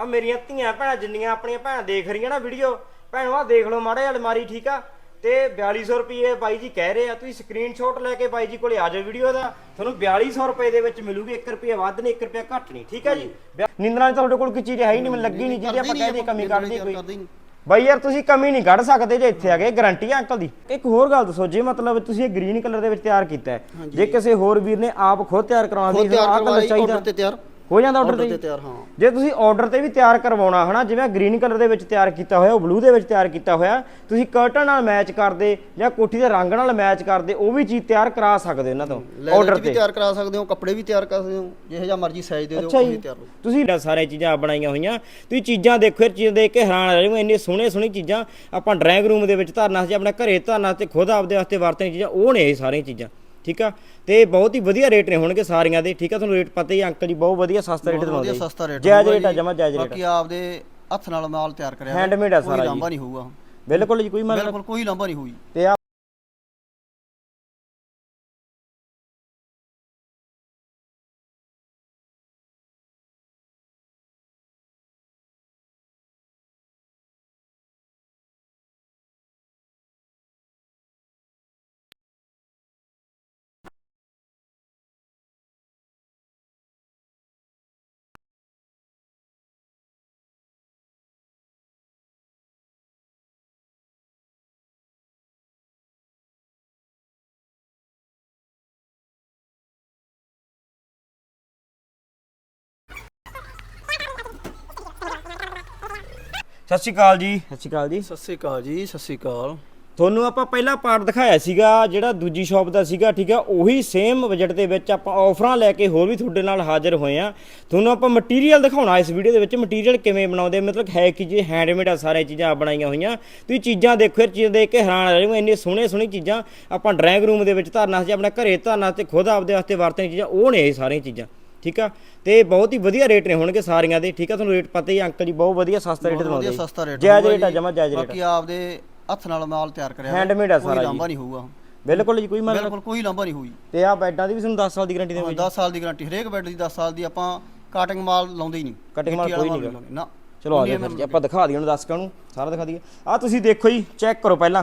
ਆ ਮੇਰੀਆਂ ਧੀਆਂ ਭੈਣਾਂ ਜਿੰਨੀਆਂ ਆਪਣੀਆਂ ਭੈਣਾਂ ਦੇਖ ਰਹੀਆਂ ਨਾ ਵੀਡੀਓ ਭੈਣੋ ਆ ਦੇਖ ਲਓ ਮਾੜੇ ਅਲਮਾਰੀ ਠੀਕ ਆ ਤੇ 4200 ਰੁਪਏ ਬਾਈ ਜੀ ਕਹਿ ਰਹੇ ਆ ਤੁਸੀਂ ਸਕਰੀਨਸ਼ਾਟ ਲੈ ਕੇ ਬਾਈ ਜੀ ਕੋਲੇ ਆ ਜਾਓ ਵੀਡੀਓ ਦਾ ਤੁਹਾਨੂੰ 4200 ਰੁਪਏ ਦੇ ਵਿੱਚ ਮਿਲੂਗੀ 1 ਰੁਪਿਆ ਵੱਧ ਨਹੀਂ 1 ਰੁਪਿਆ ਘੱਟ ਨਹੀਂ ਠੀਕ ਆ ਜੀ? ਨਿੰਦਰਾਂ ਤੁਹਾਡੇ ਕੋਲ ਕੋਈ ਚੀਜ਼ ਹੈ ਹੀ ਨਹੀਂ ਮੈਨੂੰ ਲੱਗੀ ਨਹੀਂ ਜਿਹਦੀ ਆਪਾਂ ਕਹਿੰਦੇ ਕਮੀ ਕੋਈ। ਕਰਦੇ ਨਹੀਂ ਬਾਈ ਯਾਰ ਤੁਸੀਂ ਕਮੀ ਨਹੀਂ ਕੱਢ ਸਕਦੇ ਜੇ ਇੱਥੇ ਆ ਗਏ ਗਾਰੰਟੀ ਆ ਅੰਕਲ ਦੀ। ਇੱਕ ਹੋਰ ਗੱਲ ਦੱਸੋ ਜੇ ਮਤਲਬ ਤੁਸੀਂ ਇਹ ਗ੍ਰੀਨ ਕਲਰ ਦੇ ਵਿੱਚ ਤਿਆਰ ਕੀਤਾ ਹੈ ਜੇ ਕਿਸੇ ਹੋਰ ਵੀਰ ਨੇ ਆਪ ਖੁਦ ਤਿਆਰ ਕਰਵਾਉਣਾ ਖੁਦ ਦੀ ਆਹ ਕਲਰ ਚਾਹੀਦਾ ਹੋ ਜਾਂਦਾ ਆਰਡਰ ਤੇ ਤਿਆਰ ਹਾਂ। ਜੇ ਤੁਸੀਂ ਆਰਡਰ ਤੇ ਵੀ ਤਿਆਰ ਕਰਵਾਉਣਾ ਹਨਾ? ਜਿਵੇਂ ਗ੍ਰੀਨ ਕਲਰ ਦੇ ਵਿੱਚ ਤਿਆਰ ਕੀਤਾ ਹੋਇਆ ਉਹ ਬਲੂ ਦੇ ਵਿੱਚ ਤਿਆਰ ਕੀਤਾ ਹੋਇਆ ਤੁਸੀਂ ਕਰਟਨ ਨਾਲ ਮੈਚ ਕਰਦੇ ਜਾਂ ਕੋਠੀ ਦੇ ਰੰਗ ਨਾਲ ਮੈਚ ਕਰਦੇ ਉਹ ਵੀ ਚੀਜ਼ ਤਿਆਰ ਕਰਾ ਸਕਦੇ ਹੋ ਇਹਨਾਂ ਤੋਂ ਆਰਡਰ ਵੀ ਤੇ। ਤਿਆਰ ਕਰਾ ਸਕਦੇ ਹੋ ਕੱਪੜੇ ਵੀ ਤਿਆਰ ਕਰ ਸਕਦੇ ਹੋ ਜਿਹੋ ਜਿਹਾ ਮਰਜ਼ੀ ਸਾਈਜ਼ ਦੇ ਦਿਓ ਉਹ ਤਿਆਰ ਹੋ ਤੁਸੀਂ ਸਾਰੇ ਚੀਜ਼ਾਂ ਬਣਾਈਆਂ ਹੋਈਆਂ ਤੁਸੀਂ ਚੀਜ਼ਾਂ ਦੇਖੋ ਇਹ ਚੀਜ਼ ਦੇਖ ਕੇ ਹੈਰਾਨ ਰਹਿ ਜਾਓਗੇ ਇੰਨੇ ਸੋਹਣੇ ਸੋਹਣੀ ਚੀਜ਼ਾਂ ਆਪਾਂ ਡਰਾਇੰਗ ਰੂਮ ਦੇ ਵਿੱਚ ਧਰਨਾ ਸੀ ਆਪਣੇ ਘਰੇ ਧਰਨਾ ਤੇ ਖੁਦ ਆਪਦੇ ਵਾਸਤੇ ਵਰਤਣ ਚੀਜ਼ਾਂ ਉਹ ਨੇ ਇਹ ਸਾਰੀਆਂ ਚੀਜ਼ਾਂ। ਠੀਕ ਆ? ਤੇ ਬਹੁਤ ਹੀ ਵਧੀਆ ਰੇਟ ਨੇ ਹੋਣਗੇ ਸਾਰੀਆਂ ਦੇ ਠੀਕ ਆ? ਤੁਹਾਨੂੰ ਰੇਟ ਪਤਾ ਹੀ ਆ, ਅੰਕਲ ਜੀ ਬਹੁਤ ਵਧੀਆ ਸਸਤਾ ਰੇਟ ਦਵਾਉਂਦੇ ਵਧੀਆ ਸਸਤਾ ਰੇਟ ਜਾਇਜ਼ ਰੇਟ ਆ ਜਮਾ ਜਾਇਜ਼ ਰੇਟ ਬਾਕੀ ਆਪਦੇ ਹੱਥ ਨਾਲ ਮਾਲ ਤਿਆਰ ਕਰਿਆ ਹੋਇਆ। Handmade ਆ ਕੋਈ ਸਾਰਾ ਲਾਂਭਾ ਜੀ। ਨਹੀਂ ਹੋਊਗਾ। ਬਿਲਕੁਲ ਜੀ ਕੋਈ ਮਤਲਬ ਬਿਲਕੁਲ ਕੋਈ ਲਾਂਭਾ ਨਹੀਂ ਹੋਈ ਤੇ ਆ ਸਤਿ ਸ਼੍ਰੀ ਅਕਾਲ ਜੀ। ਸਤਿ ਸ਼੍ਰੀ ਅਕਾਲ ਜੀ। ਸਤਿ ਸ੍ਰੀ ਅਕਾਲ ਜੀ ਸਤਿ ਸ੍ਰੀ ਅਕਾਲ। ਤੁਹਾਨੂੰ ਆਪਾਂ ਪਹਿਲਾ ਪਾਰਟ ਦਿਖਾਇਆ ਸੀਗਾ ਜਿਹੜਾ ਦੂਜੀ ਸ਼ਾਪ ਦਾ ਸੀਗਾ ਠੀਕ ਆ? ਉਹੀ ਸੇਮ ਬਜਟ ਦੇ ਵਿੱਚ ਆਪਾਂ ਆਫਰਾਂ ਲੈ ਕੇ ਹੋਰ ਵੀ ਤੁਹਾਡੇ ਨਾਲ ਹਾਜ਼ਰ ਹੋਏ ਆ। ਤੁਹਾਨੂੰ ਆਪਾਂ ਮਟੀਰੀਅਲ ਦਿਖਾਉਣਾ ਇਸ ਵੀਡੀਓ ਦੇ ਵਿੱਚ ਮਟੀਰੀਅਲ ਕਿਵੇਂ ਬਣਾਉਂਦੇ ਮਤਲਬ ਹੈ ਕਿ ਜੀ ਹੈਂਡਮੇਡ ਆ ਸਾਰੀਆਂ ਚੀਜ਼ਾਂ ਬਣਾਈਆਂ ਹੋਈਆਂ। ਤੁਸੀਂ ਚੀਜ਼ਾਂ ਦੇਖੋ ਇਹ ਚੀਜ਼ ਦੇਖ ਕੇ ਹੈਰਾਨ ਰਹਿ ਜਾਓਗੇ ਇੰਨੇ ਸੋਹਣੇ ਸੋਹਣੀ ਚੀਜ਼ਾਂ। ਆਪਾਂ ਡਰਾਇੰਗ ਰੂਮ ਦੇ ਵਿੱਚ ਧਰਨਾ ਸੀ ਆਪਣੇ ਘਰੇ ਧਰਨਾ ਤੇ ਖੁਦ ਆਪਦੇ ਵਾਸਤੇ ਵਰਤਣ ਚੀਜ਼ਾਂ ਉਹ ਨੇ ਇਹ ਸਾਰੀਆਂ ਚੀਜ਼ਾਂ। ਠੀਕ ਆ? ਤੇ ਬਹੁਤ ਹੀ ਵਧੀਆ ਰੇਟ ਨੇ ਹੋਣਗੇ ਸਾਰੀਆਂ ਦੇ ਠੀਕ ਆ? ਤੁਹਾਨੂੰ ਰੇਟ ਪਤਾ ਹੀ ਅੰਕਲ ਜੀ ਬਹੁਤ ਵਧੀਆ ਸਸਤਾ ਰੇਟ ਦਵਾਉਂਦੇ ਵਧੀਆ ਸਸਤਾ ਰੇਟ ਜਾਇਜ਼ ਰੇਟ ਆ। ਜਮਾ ਜਾਇਜ਼ ਰੇਟ ਬਾਕੀ ਆਪਦੇ ਹੱਥ ਨਾਲ ਮਾਲ ਤਿਆਰ ਕਰਿਆ। Handmade ਆ ਸਾਰਾ ਜੀ। ਲਾਂਭਾ ਨਹੀਂ ਹੋਊਗਾ। ਬਿਲਕੁਲ ਜੀ ਕੋਈ ਮਤਲਬ ਬਿਲਕੁਲ ਕੋਈ ਲਾਂਭਾ ਨਹੀਂ ਹੋਈ ਤੇ ਆ ਬੈਡਾਂ ਦੀ ਵੀ ਤੁਹਾਨੂੰ 10 ਸਾਲ ਦੀ ਗਾਰੰਟੀ ਦੇਵਾਂਗੇ 10 ਸਾਲ ਦੀ ਗਾਰੰਟੀ ਹਰੇਕ ਬੈੱਡ ਦੀ 10 ਸਾਲ ਦੀ ਆਪਾਂ ਕਾਟਿੰਗ ਮਾਲ ਲਾਉਂਦੇ ਹੀ ਨਹੀਂ। Cutting ਮਾਲ ਕੋਈ ਨਹੀਂ ਨਾ ਚਲੋ ਆ ਜਾਓ ਆਪਾਂ ਦਿਖਾ ਦਈਏ ਉਹਨੂੰ ਦਰਸ਼ਕਾਂ ਨੂੰ ਸਾਰਾ ਦਿਖਾ ਦਈਏ। ਆ ਤੁਸੀਂ ਦੇਖੋ ਜੀ ਚੈੱਕ ਕਰੋ ਪਹਿਲਾਂ।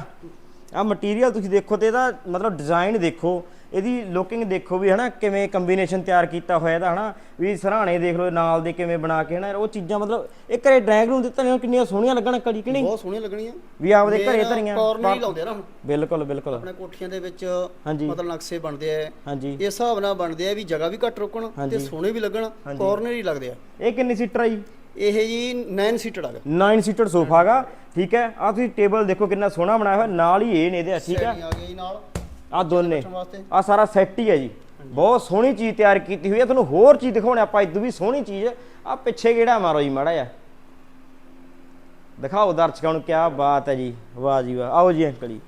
ਆ ਮਟੀਰੀਅਲ ਤੁਸੀਂ ਦੇਖੋ ਤੇ ਇਹਦਾ ਮਤਲਬ ਡਿਜ਼ਾਈਨ ਦੇਖੋ ਇਹਦੀ ਲੁਕਿੰਗ ਦੇਖੋ ਵੀ ਹਨਾ ਕਿਵੇਂ ਕੰਬੀਨੇਸ਼ਨ ਤਿਆਰ ਕੀਤਾ ਹੋਇਆ ਇਹਦਾ ਹਨਾ ਵੀ ਸਰਾਣੇ ਦੇਖ ਲਓ ਨਾਲ ਦੇ ਕਿਵੇਂ ਬਣਾ ਕੇ ਹਨਾ ਉਹ ਚੀਜ਼ਾਂ ਮਤਲਬ ਇਹ ਘਰੇ ਡਰਾਇੰਗ ਰੂਮ ਦਿੱਤਾ ਨੇ ਕਿੰਨੀਆਂ ਸੋਹਣੀਆਂ ਲੱਗਣ ਕੜੀ ਕਿ ਨਹੀਂ? ਬਹੁਤ ਸੋਹਣੀਆਂ ਲੱਗਣੀਆਂ। ਵੀ ਆਪਦੇ ਘਰੇ ਧਰੀਆਂ। ਕਾਰਨਰ ਹੀ ਲਾਉਂਦੇ ਆ ਨਾ ਹੁਣ। ਬਿਲਕੁਲ ਬਿਲਕੁਲ। ਆਪਣੇ ਕੋਠੀਆਂ ਦੇ ਵਿੱਚ ਹਾਂਜੀ। ਮਤਲਬ ਨਕਸ਼ੇ ਬਣਦੇ ਆ। ਹਾਂਜੀ। ਇਸ ਹਿਸਾਬ ਨਾਲ ਬਣਦੇ ਆ ਵੀ ਜਗ੍ਹਾ ਵੀ ਘੱਟ ਰੁਕਣ ਤੇ ਸੋਹਣੇ ਵੀ ਲੱਗਣ ਕਾਰਨਰ ਹੀ ਲੱਗਦੇ ਆ। ਇਹ ਕਿੰਨੀ ਸੀਟਰ ਆ ਜੀ ਇਹ ਜੀ 9 ਸੀਟਡ ਹੈਗਾ 9 ਸੀਟਰ ਸੋਫਾ ਗਾ। ਠੀਕ ਹੈ? ਆ ਤੁਸੀਂ ਟੇਬਲ ਦੇਖੋ ਕਿੰਨਾ ਸੋਹਣਾ ਬਣਾਇਆ ਹੋਇਆ। ਨਾਲ ਹੀ ਇਹ ਨੇ ਇਹਦੇ ਠੀਕ ਹੈ? ਆ ਗਿਆ ਜੀ ਨਾਲ ਆ ਦੋਨੇ। ਆ ਸਾਰਾ ਸੈੱਟ ਹੀ ਹੈ ਜੀ। ਬਹੁਤ ਸੋਹਣੀ ਚੀਜ਼ ਤਿਆਰ ਕੀਤੀ ਹੋਈ ਹੈ। ਤੁਹਾਨੂੰ ਹੋਰ ਚੀਜ਼ ਦਿਖਾਉਣੇ ਆਪਾਂ ਇਦੋਂ ਵੀ ਸੋਹਣੀ ਚੀਜ਼ ਆ ਪਿੱਛੇ ਕਿਹੜਾ ਮਾਰੋ ਜੀ ਮਾੜਾ ਜਿਹਾ? ਦਿਖਾਓ ਦਰਸ਼ਕਾਂ ਨੂੰ ਕੀ ਬਾਤ ਹੈ ਜੀ। ਵਾਹ ਜੀ ਵਾਹ। ਆਓ ਜੀ ਅੰਕਲ ਜੀ।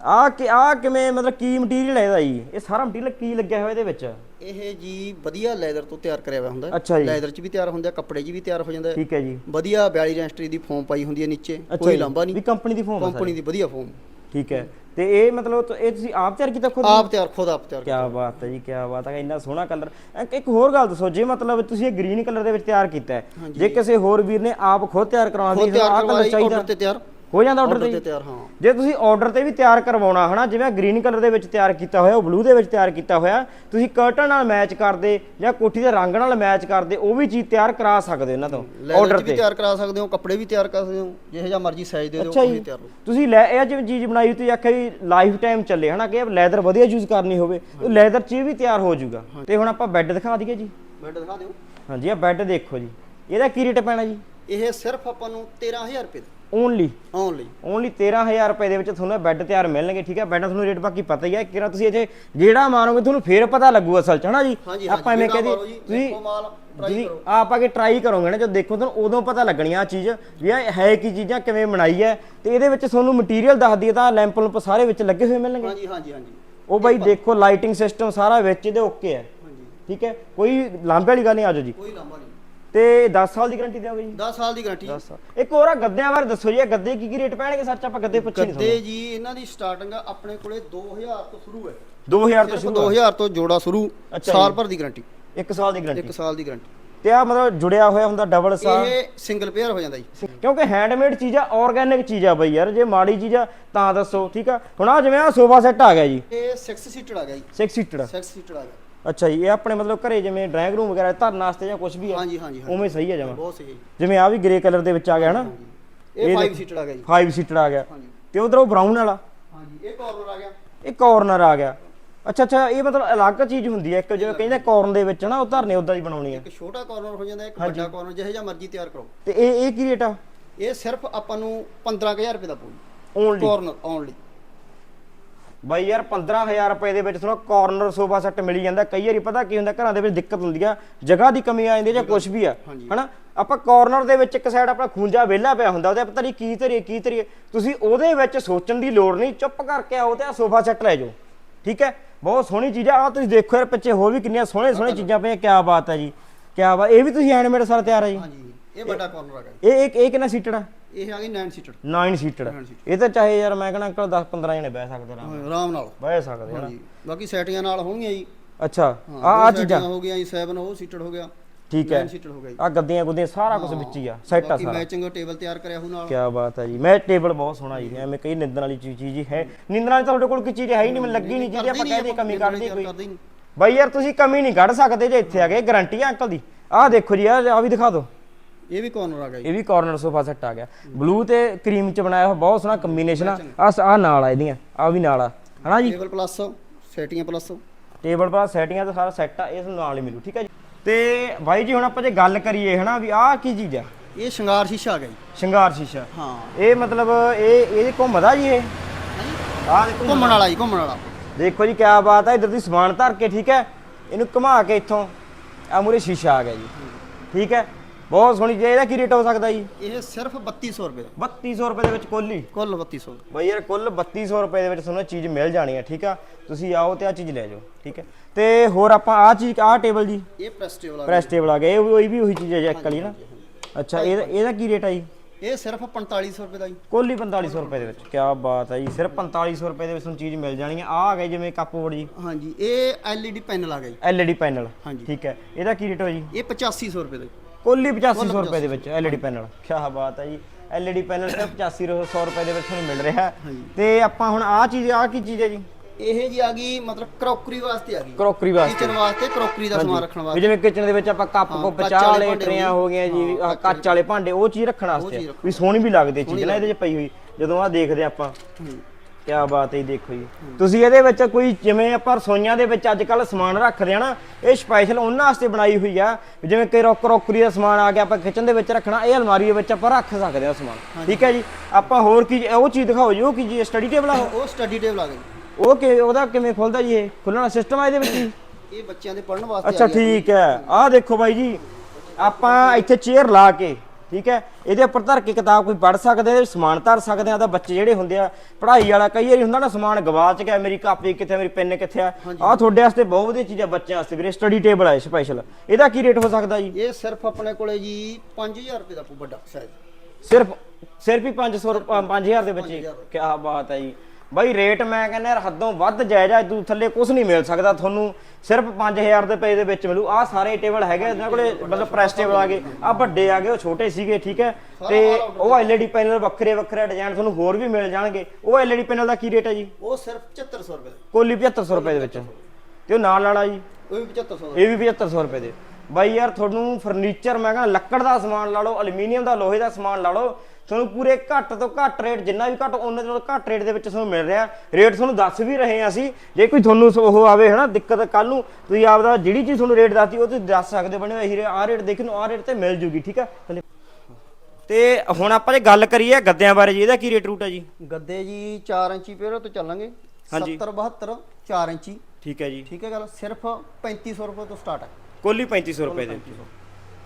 ਆ ਕਿ ਆ ਕਿਵੇਂ ਮਤਲਬ ਕੀ ਮਟੀਰੀਅਲ ਹੈ ਇਹਦਾ ਜੀ? ਇਹ ਸਾਰਾ ਮਟੀਰੀਅਲ ਕੀ ਲੱਗਿਆ ਹੋਇਆ ਇਹਦੇ ਵਿੱਚ? ਇਹ ਜੀ ਵਧੀਆ ਲੈਦਰ ਤੋਂ ਤਿਆਰ ਕਰਿਆ ਹੋਇਆ ਹੁੰਦਾ। ਅੱਛਾ ਜੀ। ਲੈਦਰ 'ਚ ਵੀ ਤਿਆਰ ਹੁੰਦਾ ਕੱਪੜੇ 'ਚ ਵੀ ਤਿਆਰ ਹੋ ਜਾਂਦਾ। ਠੀਕ ਹੈ ਜੀ। ਵਧੀਆ 42 ਰੈਂਸਟਰੀ ਦੀ ਫੋਮ ਪਾਈ ਹੁੰਦੀ ਹੈ ਨੀਚੇ। ਕੋਈ ਜੀ। ਲੰਬਾ ਵੀ ਨਹੀਂ ਕੰਪਨੀ ਦੀ ਫੋਮ ਕੰਪਨੀ ਦੀ ਵਧੀਆ ਫੋਮ ਠੀਕ ਹੈ। ਤੇ ਇਹ ਮਤਲਬ ਇਹ ਤੁਸੀਂ ਆਪ ਤਿਆਰ ਕੀਤਾ ਖੁਦ? ਆਪ ਤਿਆਰ ਖੁਦ ਆਪ ਤਿਆਰ ਕਿਆ ਬਾਤ ਹੈ ਜੀ ਕਿਆ ਬਾਤ ਹੈ। ਇੰਨਾ ਸੋਹਣਾ ਕਲਰ ਇੱਕ ਹੋਰ ਗੱਲ ਦੱਸੋ ਜੇ ਮਤਲਬ ਤੁਸੀਂ ਇਹ ਗ੍ਰੀਨ ਕਲਰ ਦੇ ਵਿੱਚ ਤਿਆਰ ਕੀਤਾ ਹੈ ਜੇ ਕਿਸੇ ਹੋਰ ਵੀਰ ਨੇ ਆਪ ਖੁਦ ਤਿਆਰ ਕਰਾਉਣਾ ਦੀ ਤਿਆਰ ਆਹ ਕਲਰ ਚਾਹੀਦਾ? ਤੇ ਤਿਆਰ। ਹੋ ਜਾਂਦਾ ਆਰਡਰ ਤੇ ਤੇ ਜੀ? ਤਿਆਰ ਹਾਂ। ਜੇ ਤੁਸੀਂ ਆਰਡਰ ਤੇ ਵੀ ਤਿਆਰ ਕਰਵਾਉਣਾ ਹਨਾ? ਜਿਵੇਂ ਗ੍ਰੀਨ ਕਲਰ ਦੇ ਵਿੱਚ ਤਿਆਰ ਕੀਤਾ ਹੋਇਆ ਉਹ ਬਲੂ ਦੇ ਵਿੱਚ ਤਿਆਰ ਕੀਤਾ ਹੋਇਆ ਤੁਸੀਂ ਕਰਟਨ ਨਾਲ ਮੈਚ ਕਰਦੇ ਜਾਂ ਕੋਠੀ ਦੇ ਰੰਗ ਨਾਲ ਮੈਚ ਕਰਦੇ ਉਹ ਵੀ ਚੀਜ਼ ਤਿਆਰ ਕਰਾ ਸਕਦੇ ਹੋ ਇਹਨਾਂ ਤੋਂ ਆਰਡਰ 'ਚ ਵੀ ਤੇ। ਤਿਆਰ ਕਰਾ ਸਕਦੇ ਹੋ ਕੱਪੜੇ ਵੀ ਤਿਆਰ ਕਰ ਸਕਦੇ ਹੋ ਜਿਹੋ ਜਿਹਾ ਮਰਜ਼ੀ ਸਾਈਜ਼ ਦੇ ਦਿਓ ਜੀ ਵੀ ਤਿਆਰ ਹੋ ਤੁਸੀਂ ਲੈ ਇਹ ਜਿਵੇਂ ਚੀਜ਼ ਬਣਾਈ ਤੁਸੀਂ ਆਖਿਆ ਵੀ ਲਾਈਫ ਟਾਈਮ ਚੱਲੇ ਹਨਾ? ਕਿ ਲੈਦਰ ਵਧੀਆ ਯੂਜ਼ ਕਰਨੀ ਹੋਵੇ ਉਹ ਲੈਦਰ ਚ ਵੀ ਤਿਆਰ ਹੋ ਜਾਊਗਾ। ਤੇ ਹੁਣ ਆਪਾਂ ਬੈੱਡ ਦਿਖਾ ਦਈਏ ਜੀ। ਬੈੱਡ ਦਿਖਾ ਦਿਓ। ਹਾਂਜੀ ਆ ਬੈੱਡ ਦੇਖੋ ਜੀ। ਇਹਦਾ ਕੀ ਰੇਟ ਪੈਣਾ ਜੀ? ਇਹ ਸਿਰਫ ਆਪਾਂ ਨੂੰ 13000 ਰੁਪਏ ਦਾ। ਓਨਲੀ ਓਨਲੀ ਓਨਲੀ 13000 ਰੁਪਏ ਦੇ ਵਿੱਚ ਤੁਹਾਨੂੰ ਇਹ ਬੈੱਡ ਤਿਆਰ ਮਿਲਣਗੇ ਠੀਕ ਹੈ? ਬੈੱਡ ਤੁਹਾਨੂੰ ਰੇਟ ਬਾਕੀ ਪਤਾ ਹੀ ਹੈ। ਕਿਰਾ ਤੁਸੀਂ ਇੱਥੇ ਜਿਹੜਾ ਮਾਰੋਗੇ ਤੁਹਾਨੂੰ ਫੇਰ ਪਤਾ ਲੱਗੂ ਅਸਲ ਚ ਹਨਾ ਜੀ? ਆਪਾਂ ਐਵੇਂ ਕਹਦੇ ਤੁਸੀਂ ਜੀ। ਆਪ ਕੇ ਟਰਾਈ ਕਰੋਗੇ ਨਾ ਜਦ ਦੇਖੋ ਤੁਹਾਨੂੰ ਉਦੋਂ ਪਤਾ ਲੱਗਣੀ ਆ ਚੀਜ਼ ਵੀ ਇਹ ਹੈ ਕੀ ਚੀਜ਼ਾਂ ਕਿਵੇਂ ਬਣਾਈ ਹੈ। ਤੇ ਇਹਦੇ ਵਿੱਚ ਤੁਹਾਨੂੰ ਮਟੀਰੀਅਲ ਦੱਸ ਦਈਏ ਤਾਂ ਲੈਂਪ ਲੁੰਪ ਸਾਰੇ ਵਿੱਚ ਲੱਗੇ ਹੋਏ ਮਿਲਣਗੇ। ਹਾਂਜੀ ਹਾਂਜੀ ਹਾਂਜੀ। ਉਹ ਬਾਈ ਦੇਖੋ। ਲਾਈਟਿੰਗ ਸਿਸਟਮ ਸਾਰਾ ਵਿੱਚ ਇਹਦੇ ਓਕੇ ਹੈ। ਹਾਂਜੀ। ਠੀਕ ਹੈ? ਕੋਈ ਲਾਂਭੇ ਵਾਲੀ ਗੱਲ ਨਹੀਂ ਆਜੋ ਜੀ। ਕੋਈ ਲਾਂਭਾ ਨਹੀਂ। ਤੇ 10 ਸਾਲ ਦੀ ਗਾਰੰਟੀ ਦਿਓਗੇ ਜੀ? 10 ਸਾਲ ਦੀ ਗਾਰੰਟੀ 10 ਸਾਲ। ਇੱਕ ਹੋਰ ਆ ਗੱਦਿਆਂ ਬਾਰੇ ਦੱਸੋ ਜੀ ਇਹ ਗੱਦੇ ਕੀ ਕੀ ਰੇਟ ਪੈਣਗੇ? ਸੱਚ ਆਪਾਂ ਗੱਦੇ ਪੁੱਛੇ ਨਹੀਂ ਗੱਦੇ ਜੀ ਇਹਨਾਂ ਦੀ ਸਟਾਰਟਿੰਗ ਆਪਣੇ ਕੋਲੇ 2000 ਤੋਂ ਸ਼ੁਰੂ ਹੈ। 2000 ਤੋਂ ਸ਼ੁਰੂ 2000 ਤੋਂ ਜੋੜਾ ਸ਼ੁਰੂ ਸਾਲ। ਭਰ ਦੀ ਗਾਰੰਟੀ ਇੱਕ ਸਾਲ ਦੀ ਗਾਰੰਟੀ 1 ਸਾਲ ਦੀ ਗਾਰੰਟੀ ਤੇ ਆ ਮਤਲਬ ਜੁੜਿਆ ਹੋਇਆ ਹੁੰਦਾ ਡਬਲ ਸਾ ਇਹ ਸਿੰਗਲ ਪੇਅਰ ਹੋ ਜਾਂਦਾ ਜੀ। ਕਿਉਂਕਿ ਹੈਂਡਮੇਡ ਚੀਜ਼ ਆ ਆਰਗੈਨਿਕ ਚੀਜ਼ ਆ ਬਈ ਯਾਰ। ਜੇ ਮਾੜੀ ਚੀਜ਼ ਆ ਤਾਂ ਦੱਸੋ ਠੀਕ ਆ? ਹੁਣ ਆ ਜਿਵੇਂ ਆ ਸੋਫਾ ਸੈੱਟ ਆ ਗਿਆ ਜੀ। ਇਹ 6 ਸੀਟਡ ਆ ਗਿਆ ਜੀ। 6 ਸੀਟਡ 6 ਸੀਟਡ ਆ ਗਿਆ। ਅੱਛਾ ਜੀ ਇਹ ਆਪਣੇ ਮਤਲਬ ਘਰੇ ਜਿਵੇਂ ਡਰਾਇੰਗ ਰੂਮ ਵਗੈਰਾ ਧਰਨ ਵਾਸਤੇ ਜਾਂ ਕੁਝ ਵੀ ਆ ਹਾਂਜੀ ਹਾਂਜੀ ਉਵੇਂ ਸਹੀ ਆ ਜਮਾ? ਬਹੁਤ ਸਹੀ ਹੈ ਜੀ। ਜਿਵੇਂ ਆ ਵੀ ਗ੍ਰੇ ਕਲਰ ਦੇ ਵਿੱਚ ਆ ਗਿਆ ਹਨਾ ਇਹ 5 ਸੀਟਡ ਆ ਗਿਆ ਜੀ। 5 ਸੀਟਡ ਆ ਗਿਆ। ਤੇ ਉਧਰ ਉਹ ਬਰਾਊਨ ਵਾਲਾ? ਹਾਂਜੀ ਇਹ ਕਾਰਨਰ ਆ ਗਿਆ। ਇਹ ਕਾਰਨਰ ਆ ਗਿਆ। ਅੱਛਾ ਅੱਛਾ ਇਹ ਮਤਲਬ ਅਲੱਗ ਚੀਜ਼ ਹੁੰਦੀ ਹੈ। ਇੱਕ ਜਿਵੇਂ ਕਹਿੰਦੇ ਕਾਰਨ ਦੇ ਵਿੱਚ ਨਾ ਉਹ ਧਰਨੇ ਉਦਾਂ ਦੀ ਬਣਾਉਣੀ ਆ ਇੱਕ ਛੋਟਾ ਕਾਰਨਰ ਹੋ ਜਾਂਦਾ ਇੱਕ ਵੱਡਾ ਕਾਰਨਰ ਜਿਹੇ ਜਿਹਾ ਮਰਜ਼ੀ ਤਿਆਰ ਕਰੋ। ਤੇ ਇਹ ਇਹ ਕੀ ਰੇਟ ਆ? ਇਹ ਸਿਰਫ ਆਪਾਂ ਨੂੰ 15000 ਰੁਪਏ ਦਾ ਪਊ ਓਨਲੀ ਕਾਰਨਰ ਓਨਲੀ ਬਾਈ ਯਾਰ 15000 ਰੁਪਏ ਦੇ ਵਿੱਚ ਤੁਹਾਨੂੰ ਕਾਰਨਰ ਸੋਫਾ ਸੈੱਟ ਮਿਲ ਜਾਂਦਾ। ਕਈ ਵਾਰੀ ਪਤਾ ਕੀ ਹੁੰਦਾ ਘਰਾਂ ਦੇ ਵਿੱਚ ਦਿੱਕਤ ਹੁੰਦੀ ਆ ਜਗ੍ਹਾ ਦੀ ਕਮੀ ਆ ਜਾਂਦੀ ਜਾਂ ਕੁਝ ਵੀ ਆ। ਹਨਾ? ਆਪਾਂ ਕਾਰਨਰ ਦੇ ਵਿੱਚ ਇੱਕ ਸਾਈਡ ਆਪਣਾ ਖੂੰਜਾ ਵਿਹਲਾ ਪਿਆ ਹੁੰਦਾ ਉਹਦੇ ਪਤਾ ਨਹੀਂ ਕੀ ਧਰੀਏ ਕੀ ਧਰੀਏ। ਤੁਸੀਂ ਉਹਦੇ ਵਿੱਚ ਸੋਚਣ ਦੀ ਲੋੜ ਨਹੀਂ ਚੁੱਪ ਕਰਕੇ ਆਓ ਤੇ ਆ ਸੋਫਾ ਸੈੱਟ ਲੈ ਜਾਓ। ਠੀਕ ਹੈ? ਬਹੁਤ ਸੋਹਣੀ ਚੀਜ਼ ਆ। ਆਹ ਤੁਸੀਂ ਦੇਖੋ ਯਾਰ ਪਿੱਛੇ ਹੋਰ ਵੀ ਕਿੰਨੀਆਂ ਸੋਹਣੇ ਸੋਹਣੇ ਚੀਜ਼ਾਂ ਪਈਆਂ ਕੀ ਬਾਤ ਹੈ ਜੀ ਕੀ ਬਾਤ। ਇਹ ਵੀ ਤੁਸੀਂ ਹੈਂਡਮੇਡ ਸਾਰਾ ਤਿਆਰ ਹੈ ਜੀ? ਹਾਂਜੀ ਇਹ ਵੱਡਾ ਕਾਰਨਰ ਆ। ਇਹ ਇਹ ਇਹ ਕਿੰਨਾ ਸੀਟਡ ਆ? ਇਹ ਆ ਗਈ 9 ਸੀਟਡ 9 ਸੀਟਡ। ਇਹ ਤਾਂ ਚਾਹੇ ਯਾਰ ਮੈਂ ਕਹਿੰਦਾ ਅੰਕਲ 10 15 ਜਣੇ ਬਹਿ ਸਕਦੇ ਆਰਾਮ ਆਰਾਮ ਨਾਲ। ਬਹਿ ਸਕਦੇ ਹਾਂਜੀ। ਬਾਕੀ ਸੈਟੀਆਂ ਨਾਲ ਹੋਣਗੀਆਂ ਜੀ। ਅੱਛਾ। ਹਾਂ, ਆ ਆ ਚੀਜ਼ਾਂ। ਹੋ ਗਈਆਂ ਜੀ 7 ਉਹ ਸੀਟਡ ਹੋ ਗਿਆ। ਠੀਕ ਹੈ। 9 ਸੀਟਡ ਹੋ ਗਿਆ ਜੀ। ਆ ਗੱਦੀਆਂ ਗੁੱਦੀਆਂ ਸਾਰਾ ਕੁਝ ਵਿੱਚ ਹੀ ਆ ਸੈੱਟ ਆ ਬਾਕੀ ਸਾਰਾ। ਮੈਚਿੰਗ ਟੇਬਲ ਤਿਆਰ ਕਰਿਆ ਹੋ ਨਾਲ। ਕੀ ਬਾਤ ਹੈ ਜੀ। ਮੈਂ ਟੇਬਲ ਬਹੁਤ ਸੋਹਣਾ ਜੀ। ਐਵੇਂ ਕਈ ਨਿੰਦਣ ਵਾਲੀ ਚੀਜ਼ ਹੀ ਹੈ। ਨਿੰਦਣ ਵਾਲੀ ਤੁਹਾਡੇ ਕੋਲ ਕੋਈ ਚੀਜ਼ ਹੈ ਹੀ ਨਹੀਂ ਮੈਨੂੰ ਲੱਗੀ ਨਹੀਂ ਜਿਹਦੀ ਆਪਾਂ ਕਹਦੇ ਕਮੀ ਕੱਢਦੇ ਕੋਈ। ਹੀ ਬਾਈ ਯਾਰ ਤੁਸੀਂ ਕਮੀ ਨਹੀਂ ਕੱਢ ਸਕਦੇ ਜੇ ਇੱਥੇ ਆ ਗਏ। ਗਾਰੰਟੀ ਆ ਅੰਕਲ ਦੀ। ਆਹ ਦੇਖੋ ਜੀ ਆਹ ਵੀ ਦਿਖਾ ਦਿਓ। ਇਹ ਵੀ ਕਾਰਨਰ ਆ ਗਿਆ ਇਹ ਵੀ ਕਾਰਨਰ ਸੋਫਾ ਸੈੱਟ ਆ ਗਿਆ। ਬਲੂ ਤੇ ਕਰੀਮ ਚ ਬਣਾਇਆ ਹੋਇਆ ਬਹੁਤ ਸੋਹਣਾ ਕੰਬੀਨੇਸ਼ਨ ਆ। ਆ ਆ ਨਾਲ ਆ ਇਹਦੀਆਂ ਆ ਵੀ ਨਾਲ ਆ। ਹਨਾ ਜੀ? ਟੇਬਲ ਪਲੱਸ ਸੈਟੀਆਂ ਪਲੱਸ ਟੇਬਲ ਪਰ ਸੈਟਿੰਗਾਂ ਤੇ ਸਾਰਾ ਸੈੱਟ ਆ ਇਸ ਨੂੰ ਨਾਲ ਹੀ ਮਿਲੂ ਠੀਕ ਹੈ ਜੀ? ਤੇ ਬਾਈ ਜੀ ਹੁਣ ਆਪਾਂ ਜੇ ਗੱਲ ਕਰੀਏ ਹਨਾ ਵੀ ਆਹ ਕੀ ਚੀਜ਼ ਆ? ਇਹ ਸ਼ਿੰਗਾਰ ਸ਼ੀਸ਼ਾ ਆ ਗਿਆ ਜੀ। ਸ਼ਿੰਗਾਰ ਸ਼ੀਸ਼ਾ। ਹਾਂ। ਇਹ ਮਤਲਬ ਇਹ ਇਹ ਘੁੰਮਦਾ ਜੀ ਇਹ? ਆਹ ਦੇਖੋ ਘੁੰਮਣ ਵਾਲਾ ਜੀ ਘੁੰਮਣ ਵਾਲਾ। ਦੇਖੋ ਜੀ ਕਿਆ ਬਾਤ ਹੈ ਇਧਰ ਦੀ ਸਮਾਨ ਧਰ ਕੇ ਠੀਕ ਹੈ ਇਹਨੂੰ ਘੁਮਾ ਕੇ ਇੱਥੋਂ ਆ ਮੂਰੇ ਸ਼ੀਸ਼ਾ ਆ ਗਿਆ ਜੀ। ਠੀਕ ਹੈ ਬਹੁਤ ਸੋਹਣੀ ਜੇ ਇਹਦਾ ਕੀ ਰੇਟ ਹੋ ਸਕਦਾ ਜੀ? ਇਹ ਸਿਰਫ 3200 ਰੁਪਏ ਦਾ। 3200 ਰੁਪਏ ਦੇ ਵਿੱਚ ਕੋਲੀ? ਕੁੱਲ 3200 ਬਈ ਯਾਰ ਕੁੱਲ 3200 ਰੁਪਏ ਦੇ ਵਿੱਚ ਤੁਹਾਨੂੰ ਚੀਜ਼ ਮਿਲ ਜਾਣੀ ਹੈ ਠੀਕ ਆ? ਤੁਸੀਂ ਆਓ ਤੇ ਆ ਚੀਜ਼ ਲੈ ਜਾਓ ਠੀਕ ਹੈ? ਤੇ ਹੋਰ ਆਪਾਂ ਆ ਚੀਜ਼ ਆ ਟੇਬਲ ਜੀ? ਇਹ ਪ੍ਰੈਸ ਟੇਬਲ ਆ ਪ੍ਰੈਸ ਟੇਬਲ ਆ ਗਿਆ ਇਹ ਵੀ ਉਹੀ ਚੀਜ਼ ਹੈ ਜੈਕ ਵਾਲੀ ਨਾ। ਅੱਛਾ ਇਹਦਾ ਇਹਦਾ ਕੀ ਰੇਟ ਆ ਜੀ? ਇਹ ਸਿਰਫ 4500 ਰੁਪਏ ਦਾ ਜੀ। ਕੋਲੀ 4500 ਰੁਪਏ ਦੇ ਵਿੱਚ। ਕੀ ਬਾਤ ਹੈ ਜੀ ਸਿਰਫ 4500 ਰੁਪਏ ਦੇ ਵਿੱਚ ਤੁਹਾਨੂੰ ਚੀਜ਼ ਮਿਲ ਜਾਣੀ ਹੈ। ਆ ਆ ਗਏ ਜਿਵੇਂ ਕੱਪਬੋਰਡ ਜੀ। ਹਾਂਜੀ ਇਹ LED ਪੈਨਲ ਆ ਗਿਆ ਜੀ LED ਪੈਨਲ। ਹਾਂਜੀ। ਠੀਕ ਹੈ। ਇਹਦਾ ਕੀ ਰੇਟ ਹੋ ਜੀ? ਇਹ 8500 ਰੁਪਏ ਦਾ ਕੋਲੀ 8500 ਰੁਪਏ ਦੇ ਵਿੱਚ LED ਪੈਨਲ ਕੀ ਬਾਤ ਹੈ ਜੀ। LED ਪੈਨਲ ਸਿਰਫ 8500 ਰੁਪਏ ਦੇ ਵਿੱਚ ਤੁਹਾਨੂੰ ਮਿਲ ਰਿਹਾ। ਤੇ ਆਪਾਂ ਹੁਣ ਆ ਚੀਜ਼ ਆ ਕੀ ਚੀਜ਼ ਹੈ ਜੀ? ਇਹ ਜੀ ਆ ਗਈ ਮਤਲਬ ਕਰੋਕਰੀ ਵਾਸਤੇ ਆ ਗਈ। ਕਰੋਕਰੀ ਵਾਸਤੇ। ਕਿਚਨ ਵਾਸਤੇ ਕਰੋਕਰੀ ਦਾ ਸਮਾਨ ਰੱਖਣ ਵਾਸਤੇ ਜਿਵੇਂ ਕਿਚਨ ਦੇ ਵਿੱਚ ਆਪਾਂ ਕੱਪ ਕੁੱਪ ਚਾਹ ਵਾਲੇ ਟਰੇਆਂ ਹੋ ਗਈਆਂ ਜੀ ਕੱਚ ਵਾਲੇ ਭਾਂਡੇ ਉਹ ਚੀਜ਼ ਰੱਖਣ ਵਾਸਤੇ ਵੀ ਸੋਹਣੀ ਵੀ ਲੱਗਦੀ ਚੀਜ਼ ਨਾ ਇਹਦੇ 'ਚ ਪਈ ਹੋਈ। ਜਦੋਂ ਆ ਦੇਖਦੇ ਆਪਾਂ। ਹੂੰ। ਕੀ ਬਾਤ ਹੈ ਜੀ, ਦੇਖੋ ਜੀ। ਤੁਸੀਂ ਇਹਦੇ ਵਿੱਚ ਕੋਈ ਜਿਵੇਂ ਆਪਾਂ ਰਸੋਈਆਂ ਦੇ ਵਿੱਚ ਅੱਜ ਕੱਲ ਸਮਾਨ ਰੱਖਦੇ ਆ ਨਾ ਇਹ ਸਪੈਸ਼ਲ ਉਹਨਾਂ ਵਾਸਤੇ ਬਣਾਈ ਹੋਈ ਆ ਵੀ ਜਿਵੇਂ ਕਿ ਕਰੋਕਰੀ ਦਾ ਸਮਾਨ ਆ ਗਿਆ ਆਪਾਂ ਕਿਚਨ ਦੇ ਵਿੱਚ ਰੱਖਣਾ ਇਹ ਅਲਮਾਰੀ ਦੇ ਵਿੱਚ ਆਪਾਂ ਰੱਖ ਸਕਦੇ ਆ ਸਮਾਨ। ਠੀਕ ਹੈ ਜੀ? ਆਪਾਂ ਹੋਰ ਕੀ ਉਹ ਚੀਜ਼ ਦਿਖਾਓ ਜੀ ਉਹ ਕੀ ਜੀ ਸਟੱਡੀ ਟੇਬਲ ਆ? ਉਹ? ਸਟੱਡੀ ਟੇਬਲ ਆ ਜੀ ਉਹ ਕਿ ਉਹਦਾ ਕਿਵੇਂ ਖੁੱਲਦਾ ਜੀ ਇਹ? ਖੁੱਲਣਾ ਸਿਸਟਮ ਆ ਇਹਦੇ ਵਿੱਚ ਜੀ? ਇਹ ਬੱਚਿਆਂ ਦੇ ਪੜ੍ਹਨ ਵਾਸਤੇ ਅੱਛਾ ਠੀਕ ਹੈ। ਆਹ ਦੇਖੋ ਬਾਈ ਜੀ ਆਪਾਂ ਇੱਥੇ ਚੇਅਰ ਲਾ ਕੇ ਠੀਕ ਹੈ? ਇਹਦੇ ਉੱਪਰ ਧਰ ਕੇ ਕਿਤਾਬ ਕੋਈ ਪੜ੍ਹ ਸਕਦੇ ਆ ਸਮਾਨ ਧਰ ਸਕਦੇ ਆ ਤਾਂ ਬੱਚੇ ਜਿਹੜੇ ਹੁੰਦੇ ਆ ਪੜ੍ਹਾਈ ਵਾਲਾ ਕਈ ਵਾਰੀ ਹੁੰਦਾ ਨਾ ਸਮਾਨ ਗਵਾਚ ਗਿਆ ਮੇਰੀ ਕਾਪੀ ਕਿੱਥੇ ਮੇਰੀ ਪੈਨ ਕਿੱਥੇ ਆ ਆਹ ਤੁਹਾਡੇ ਵਾਸਤੇ ਬਹੁਤ ਵਧੀਆ ਚੀਜ਼ ਆ ਬੱਚਿਆਂ ਵਾਸਤੇ ਵੀਰੇ ਸਟੱਡੀ ਟੇਬਲ ਆ ਸਪੈਸ਼ਲ ਇਹਦਾ ਕੀ ਰੇਟ ਹੋ ਸਕਦਾ ਜੀ? ਇਹ ਸਿਰਫ ਆਪਣੇ ਕੋਲੇ ਜੀ 5000 ਰੁਪਏ ਦਾ ਵੱਡਾ ਸਾਈਜ਼ ਸਿਰਫ ਸਿਰਫ ਹੀ 500 5000 ਦੇ ਵਿੱਚ ਕੀ ਬਾਤ ਹੈ ਜੀ। ਬਾਈ ਰੇਟ ਮੈਂ ਕਹਿੰਦਾ ਯਾਰ ਹੱਦੋਂ ਵੱਧ ਜਾਇਜ਼ ਆ ਤੂੰ ਥੱਲੇ ਕੁਝ ਨਹੀਂ ਮਿਲ ਸਕਦਾ ਤੁਹਾਨੂੰ। ਸਿਰਫ 5000 ਦੇ ਰੁਪਏ ਦੇ ਵਿੱਚ ਮਿਲੂ। ਆ ਸਾਰੇ ਟੇਬਲ ਹੈਗੇ ਇਹਨਾਂ ਕੋਲੇ ਮਤਲਬ ਪ੍ਰੈਸ ਟੇਬਲ ਆ ਗਏ। ਆ ਵੱਡੇ ਆ ਗਏ ਉਹ ਛੋਟੇ ਸੀਗੇ ਠੀਕ ਹੈ? ਤੇ ਉਹ LED ਪੈਨਲ ਵੱਖਰੇ ਵੱਖਰੇ ਡਿਜ਼ਾਈਨ ਤੁਹਾਨੂੰ ਹੋਰ ਵੀ ਮਿਲ ਜਾਣਗੇ। ਉਹ LED ਪੈਨਲ ਦਾ ਕੀ ਰੇਟ ਹੈ ਜੀ? ਉਹ ਸਿਰਫ 7400 ਰੁਪਏ ਕੋਲੀ 7500 ਰੁਪਏ ਦੇ ਵਿੱਚ। ਤੇ ਉਹ ਨਾਲ ਵਾਲਾ ਜੀ? ਉਹ ਵੀ 7500 ਦਾ। ਇਹ ਵੀ 7500 ਰੁਪਏ ਦੇ। ਬਾਈ ਯਾਰ ਤੁਹਾਨੂੰ ਫਰਨੀਚਰ ਮੈਂ ਕਹਿੰਦਾ ਲੱਕੜ ਦਾ ਸਮਾਨ ਲਾ ਲਓ ਐਲੂਮੀਨੀਅਮ ਦਾ ਲੋਹੇ ਦਾ ਸਮਾਨ ਲਾ ਲਓ ਤੁਹਾਨੂੰ ਪੂਰੇ ਘੱਟ ਤੋਂ ਘੱਟ ਰੇਟ ਜਿੰਨਾ ਵੀ ਘੱਟ ਉਹਨੇ ਤੋਂ ਘੱਟ ਰੇਟ ਦੇ ਵਿੱਚ ਤੁਹਾਨੂੰ ਮਿਲ ਰਿਹਾ। ਰੇਟ ਤੁਹਾਨੂੰ ਦੱਸ ਵੀ ਰਹੇ ਹਾਂ ਅਸੀਂ। ਜੇ ਕੋਈ ਤੁਹਾਨੂੰ ਉਹ ਆਵੇ ਹਨਾ ਦਿੱਕਤ ਕੱਲ ਨੂੰ ਤੁਸੀਂ ਆਪਦਾ ਜਿਹੜੀ ਚੀਜ਼ ਤੁਹਾਨੂੰ ਰੇਟ ਦੱਸਦੀ ਉਹ ਤੁਸੀਂ ਦੱਸ ਸਕਦੇ ਬਣੇ ਇਹੀ ਆਹ ਰੇਟ ਦੇਖੋ ਆਹ ਰੇਟ ਤੇ ਮਿਲ ਜੂਗੀ ਠੀਕ ਹੈ ਤੇ ਹੁਣ ਆਪਾਂ ਜੇ ਗੱਲ ਕਰੀਏ ਗੱਦਿਆਂ ਬਾਰੇ ਜੀ ਇਹਦਾ ਕੀ ਰੇਟ ਰੂਟ ਹੈ ਜੀ? ਗੱਦੇ ਜੀ 4 ਇੰਚੀ ਪੇਰੋ ਤੋਂ ਚੱਲਾਂਗੇ। ਹਾਂਜੀ। 70 72 4 ਇੰਚੀ। ਠੀਕ ਹੈ ਜੀ। ਠੀਕ ਹੈ ਗੱਲ? ਸਿਰਫ 3500 ਰੁਪਏ ਤੋਂ ਸਟਾਰਟ ਹੈ। ਕੋਲੀ 3500 ਰੁਪਏ ਦੇ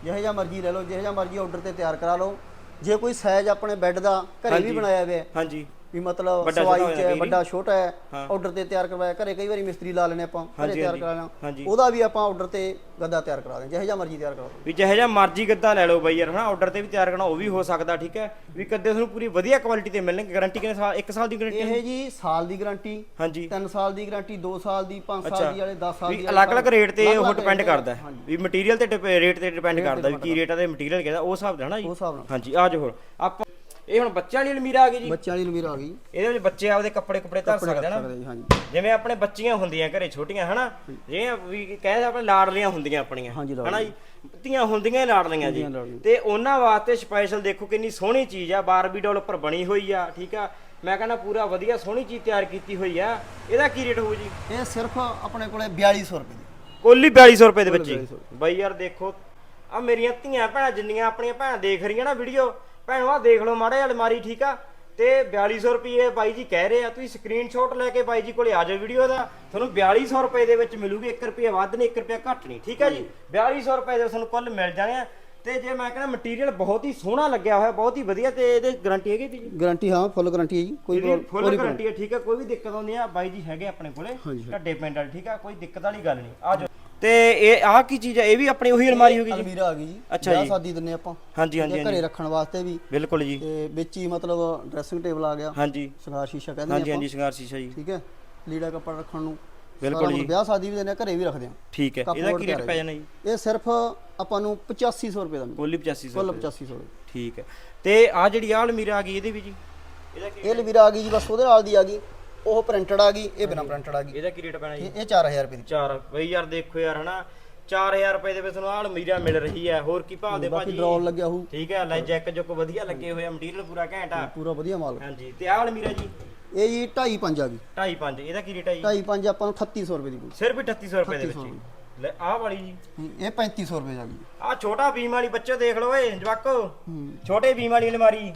ਜਿਹੋ ਜਿਹਾ ਮਰਜ਼ੀ ਲੈ ਲਓ ਜਿਹੋ ਜਿਹਾ ਮਰਜ਼ੀ ਆਰਡਰ ਤੇ ਤਿਆਰ ਕਰਾ ਲਓ। ਜੇ ਕੋਈ ਸਾਈਜ਼ ਆਪਣੇ ਬੈੱਡ ਦਾ ਘਰੇ ਵੀ ਹਾਂਜੀ। ਬਣਾਇਆ ਹੋਇਆ ਹੈ ਹਾਂਜੀ ਵੀ ਮਤਲਬ ਵੱਡਾ ਛੋਟਾ ਸਵਾਈ ਚ ਜਾਂਦਾ ਹੈ, ਕਈ ਵੱਡਾ ਛੋਟਾ ਹੈ ਹਾਂ। ਆਰਡਰ ਤੇ ਤਿਆਰ ਕਰਵਾਇਆ ਘਰੇ ਕਈ ਵਾਰੀ ਮਿਸਤਰੀ ਲਾ ਲੈਣੇ ਆਪਾਂ ਘਰੇ ਹਾਂਜੀ, ਤਿਆਰ ਕਰਾ ਲੈਣਾ। ਹਾਂਜੀ। ਉਹਦਾ ਵੀ ਆਪਾਂ ਆਰਡਰ ਤੇ ਗੱਦਾ ਤਿਆਰ ਕਰਾ ਦਿੰਦੇ ਜਿਹੇ ਜਿਹਾ ਮਰਜ਼ੀ ਤਿਆਰ ਕਰਾ ਵੀ ਜਿਹੋ ਜਿਹਾ ਮਰਜ਼ੀ ਗੱਦਾ ਲੈ ਲਓ ਬਾਈ ਯਾਰ ਹਨਾ ਆਰਡਰ ਤੇ ਵੀ ਤਿਆਰ ਕਰਨਾ ਉਹ ਵੀ ਹੋ ਸਕਦਾ ਠੀਕ ਹੈ। ਵੀ ਗੱਦੇ ਤੁਹਾਨੂੰ ਪੂਰੀ ਵਧੀਆ ਕੁਆਲਿਟੀ ਤੇ ਮਿਲਣਗੇ ਗਾਰੰਟੀ ਕਿੰਨੇ ਸਾਲ 1 ਸਾਲ ਦੀ ਗਾਰੰਟੀ ਇਹ ਜੀ ਸਾਲ ਦੀ ਗਾਰੰਟੀ ਹਾਂਜੀ। 3 ਸਾਲ ਦੀ ਗਾਰੰਟੀ 2 ਸਾਲ ਦੀ 5 ਅੱਛਾ। ਸਾਲ ਦੀ ਵਾਲੇ 10 ਸਾਲ ਦੀ ਵੀ ਵਾਲੇ ਅਲੱਗ-ਅਲੱਗ ਰੇਟ ਤੇ ਉਹ ਅਲੱਗ-ਅਲੱਗ ਡਿਪੈਂਡ rate ਕਰਦਾ ਹੈ। ਹਾਂਜੀ। ਵੀ ਮਟੀਰੀਅਲ ਤੇ ਰੇਟ ਤੇ ਡਿਪੈਂਡ ਕਰਦਾ ਵੀ ਕੀ ਰੇਟ ਆ ਤੇ ਮਟੀਰੀਅਲ ਕਿਹਦਾ ਉਹ ਹਿਸਾਬ ਦਾ ਹਨਾ ਜੀ। ਉਸ ਹਿਸਾਬ ਨਾਲ। ਹਾਂਜੀ ਆ ਜਾਓ ਹੋਰ। ਆਪਾਂ ਇਹ ਹੁਣ ਬੱਚਿਆਂ ਵਾਲੀ ਅਲਮੀਰਾ ਆ ਗਈ ਜੀ। ਬੱਚਿਆਂ ਵਾਲੀ ਲੰਬੀਰ ਆ ਗਈ। ਇਹਦੇ ਵਿੱਚ ਬੱਚੇ ਆਪਦੇ ਕੱਪੜੇ ਕੁਪੜੇ ਧਰ ਸਕਦੇ ਆ ਨਾ। ਸਕਦੇ ਜੀ ਹਾਂਜੀ। ਜਿਵੇਂ ਆਪਣੇ ਬੱਚੀਆਂ ਹੁੰਦੀਆਂ ਘਰੇ ਛੋਟੀਆਂ ਹਨਾ? ਜਿਵੇਂ ਵੀ ਕਹਿੰਦੇ ਆਪਣੇ ਲਾਡਲੀਆਂ ਹੁੰਦੀਆਂ ਆਪਣੀਆਂ ਹਾਂਜੀ, ਹਨਾ ਜੀ? ਧੀਆਂ ਹੁੰਦੀਆਂ ਹੀ ਲਾਡਲੀਆਂ ਜੀ। ਹੁੰਦੀਆਂ ਲਾਡਲੀਆਂ। ਤੇ ਉਹਨਾਂ ਵਾਸਤੇ ਸਪੈਸ਼ਲ ਦੇਖੋ ਕਿੰਨੀ ਸੋਹਣੀ ਚੀਜ਼ ਆ ਬਾਰਬੀ ਡਾਲ ਉੱਪਰ ਬਣੀ ਹੋਈ ਆ ਠੀਕ ਆ? ਮੈਂ ਕਹਿੰਦਾ ਪੂਰਾ ਵਧੀਆ ਸੋਹਣੀ ਚੀਜ਼ ਤਿਆਰ ਕੀਤੀ ਹੋਈ ਆ। ਇਹਦਾ ਕੀ ਰੇਟ ਹੋਊ ਜੀ? ਇਹ ਸਿਰਫ ਆਪਣੇ ਕੋਲੇ 4200 ਰੁਪਏ ਦੀ। ਕੋਲੀ 4200 ਰੁਪਏ ਦੇ ਵਿੱਚ ਹੀ 4200 ਬਾਈ ਯਾਰ ਦੇਖੋ ਆ ਮੇਰੀਆਂ ਧੀਆਂ ਭੈਣਾਂ ਜਿੰਨੀਆਂ ਆਪਣੀਆਂ ਭੈਣਾਂ ਦੇਖ ਰਹੀਆਂ ਨਾ ਵੀਡੀਓ ਭੈਣੋ ਆ ਦੇਖ ਲਓ ਮਾੜਾ ਅਲਮਾਰੀ ਠੀਕ ਆ? ਤੇ 4200 ਰੁਪਏ ਬਾਈ ਜੀ ਕਹਿ ਰਹੇ ਆ। ਤੁਸੀਂ ਸਕਰੀਨਸ਼ਾਟ ਲੈ ਕੇ ਬਾਈ ਜੀ ਕੋਲੇ ਆ ਜਾਓ ਵੀਡੀਓ ਦਾ। ਤੁਹਾਨੂੰ 4200 ਰੁਪਏ ਦੇ ਵਿੱਚ ਮਿਲੂਗੀ। 1 ਰੁਪਿਆ ਵੱਧ ਨਹੀਂ 1 ਰੁਪਿਆ ਘੱਟ ਨਹੀਂ ਠੀਕ ਹੈ। ਜੀ 4200 ਰੁਪਏ ਦੇ ਤੁਹਾਨੂੰ ਕੁੱਲ ਮਿਲ ਜਾਣੇ ਆ। ਤੇ ਜੇ ਮੈਂ ਕਹਿੰਦਾ ਮਟੀਰੀਅਲ ਬਹੁਤ ਹੀ ਸੋਹਣਾ ਲੱਗਿਆ ਹੋਇਆ ਬਹੁਤ ਹੀ ਵਧੀਆ ਤੇ ਇਹਦੇ ਗਾਰੰਟੀ ਹੈਗੀ ਜੀ ਗਾਰੰਟੀ ਹਾਂ ਫੁੱਲ ਗਾਰੰਟੀ ਹੈ ਜੀ। ਕੋਈ ਇਹਦੀ ਫੁੱਲ ਗਾਰੰਟੀ ਹੈ ਠੀਕ ਹੈ ਕੋਈ ਵੀ ਦਿੱਕਤ ਆਉਂਦੀ ਆ ਬਾਈ ਜੀ ਹੈਗੇ ਆਪਣੇ ਕੋਲੇ। ਢੱਡੇ ਪਿੰਡ ਵਾਲੇ ਠੀਕ ਆ? ਕੋਈ ਦਿੱਕਤ ਵਾਲੀ ਗੱਲ ਨਹੀਂ। ਆ ਜਾਓ। ਤੇ ਇਹ ਆਹ ਕੀ ਚੀਜ਼ ਹੈ ਇਹ ਵੀ ਆਪਣੀ ਉਹੀ ਅਲਮਾਰੀ ਹੋਗੀ ਜੀ? ਅਲਮੀਰਾ ਆ ਗਈ ਜੀ। ਅੱਛਾ ਵਿਆਹ ਜੀ। ਸ਼ਾਦੀ ਦਿੰਨੇ ਆਪਾਂ। ਹਾਂਜੀ ਹਾਂਜੀ ਤੇ ਹਾਂਜੀ। ਘਰੇ ਰੱਖਣ ਵਾਸਤੇ ਵੀ। ਬਿਲਕੁਲ ਜੀ। ਤੇ ਵਿੱਚ ਹੀ ਮਤਲਬ ਡਰੈਸਿੰਗ ਟੇਬਲ ਆ ਗਿਆ। ਹਾਂਜੀ। ਸ਼ਿੰਗਾਰ ਸ਼ੀਸ਼ਾ ਕਹਿੰਦੇ ਹਾਂਜੀ ਹਾਂਜੀ ਸ਼ਿੰਗਾਰ ਸ਼ੀਸ਼ਾ ਜੀ। ਠੀਕ ਹੈ। ਲੀੜਾ ਕੱਪੜਾ ਰੱਖਣ ਨੂੰ। ਬਿਲਕੁਲ ਸਾਰਾ ਜੀ। ਵਿਆਹ ਸ਼ਾਦੀ ਵੀ ਦਿੰਨੇ ਆ ਘਰੇ ਵੀ ਰੱਖਦੇ ਆ। ਠੀਕ ਹੈ। ਇਹਦਾ ਕੀ ਰੇਟ ਪੈ ਜਾਣਾ ਜੀ? ਇਹ ਸਿਰਫ ਆਪਾਂ ਨੂੰ 8500 ਰੁਪਏ ਦਾ ਮਿਲੂ ਕੋਲੀ 8500 ਕੁੱਲ ਰੁਪਏ। 8500 ਰੁਪਏ। ਠੀਕ ਹੈ। ਤੇ ਆ ਜਿਹੜੀ ਆਹ ਅਲਮੀਰਾ ਆ ਗਈ ਇਹਦੇ ਵੀ ਜੀ? ਇਹਦਾ ਕੀ ਇਹ ਲਵੀਰਾ ਆ ਗਈ ਜੀ ਬਸ ਉਹਦੇ ਨਾਲ ਦੀ ਆ ਗਈ। ਉਹ ਪ੍ਰਿੰਟਡ ਆ ਗਈ ਇਹ ਬਿਨਾ ਪ੍ਰਿੰਟਡ ਆ ਗਈ। ਇਹਦਾ ਕੀ ਰੇਟ ਪੈਣਾ ਜੀ? ਇਹ ਇਹ 4000 ਰੁਪਏ ਦੀ। ਚਾਰ। ਬਈ ਯਾਰ ਦੇਖੋ ਯਾਰ ਹਨਾ? 4000 ਰੁਪਏ ਦੇ ਵਿੱਚ ਤੁਹਾਨੂੰ ਆਹ ਅਲਮੀਰਾ ਮਿਲ ਰਹੀ ਹੈ। ਹੋਰ ਕੀ ਭਾਅ ਦੇ ਬਾਕੀ ਭਾਜੀ ਡਰੋਲ ਲੱਗਿਆ ਹੋਊ। ਠੀਕ ਹੈ ਲੈ ਜੈਕ ਜੁਕ ਵਧੀਆ ਲੱਗੇ ਹੋਏ ਆ ਮਟੀਰੀਅਲ ਪੂਰਾ ਘੈਂਟ ਆ। ਪੂਰਾ ਵਧੀਆ ਮਾਲ। ਹਾਂਜੀ ਤੇ ਆਹ ਅਲਮੀਰਾ ਜੀ? ਇਹ ਜੀ 2.5 ਪੰਜ ਆ ਗਈ। 2.5 5 ਇਹਦਾ ਕੀ ਰੇਟ ਹੈ ਜੀ? 2.5 ਪੰਜ ਆਪਾਂ ਨੂੰ 3800 ਰੁਪਏ ਦੀ ਸਿਰਫ 3800 ਰੁਪਏ ਦੇ ਵਿੱਚ 3800 ਹੀ। ਲੈ ਆਹ ਵਾਲੀ ਜੀ। ਇਹ 3500 ਰੁਪਏ ਦੀ ਆ ਗਈ। ਛੋਟਾ ਬੀਮ ਵਾਲੀ ਬੱਚੋ ਦੇਖ ਲਓ ਓਏ ਜਵਾਕੋ। ਛੋਟੇ ਬੀਮ ਵਾਲੀ ਅਲਮਾਰੀ।